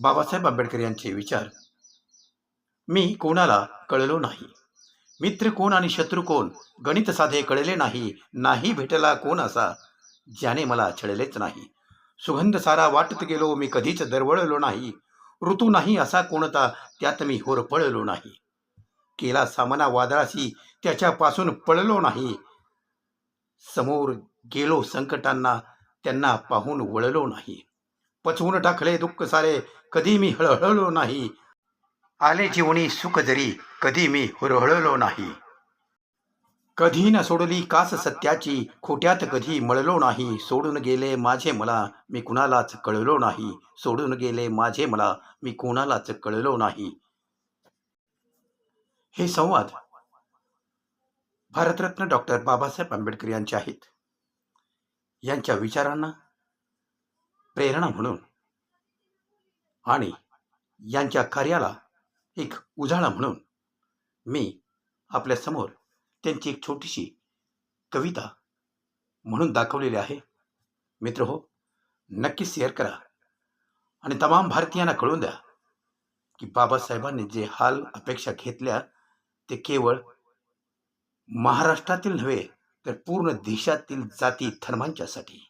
बाबासाहेब आंबेडकर यांचे विचार. मी कोणाला कळलो नाही. मित्र कोण आणि शत्रू कोण गणित साधे कळले नाही नाही भेटला कोण असा ज्याने मला छळलेच नाही. सुगंध सारा वाटत गेलो मी कधीच दरवळलो नाही. ऋतू नाही असा कोणता त्यात मी होरपळलो नाही. केला सामना वादळाशी त्याच्यापासून पळलो नाही. समोर गेलो संकटांना त्यांना पाहून वळलो नाही. पचवून टाकले दुःख सारे कधी मी हळहळलो नाही. आले जीवनी सुख जरी कधी मी हुरहळलो नाही. कधी न सोडली कास सत्याची खोट्यात कधी मळलो नाही. सोडून गेले माझे मला मी कुणालाच कळलो नाही. सोडून गेले माझे मला मी कोणालाच कळलो नाही. हे संवाद भारतरत्न डॉक्टर बाबासाहेब आंबेडकर यांचे आहेत. यांच्या विचारांना प्रेरणा म्हणून. आणि यांच्या कार्याला एक उजाळा म्हणून मी आपल्यासमोर त्यांची एक छोटीशी कविता म्हणून दाखवलेली आहे. मित्र हो नक्की शेअर करा. आणि तमाम भारतीयांना कळून द्या की बाबासाहेबांनी जे हाल अपेक्षा घेतल्या ते केवळ महाराष्ट्रातील नव्हे तर पूर्ण देशातील जाती धर्मांच्यासाठी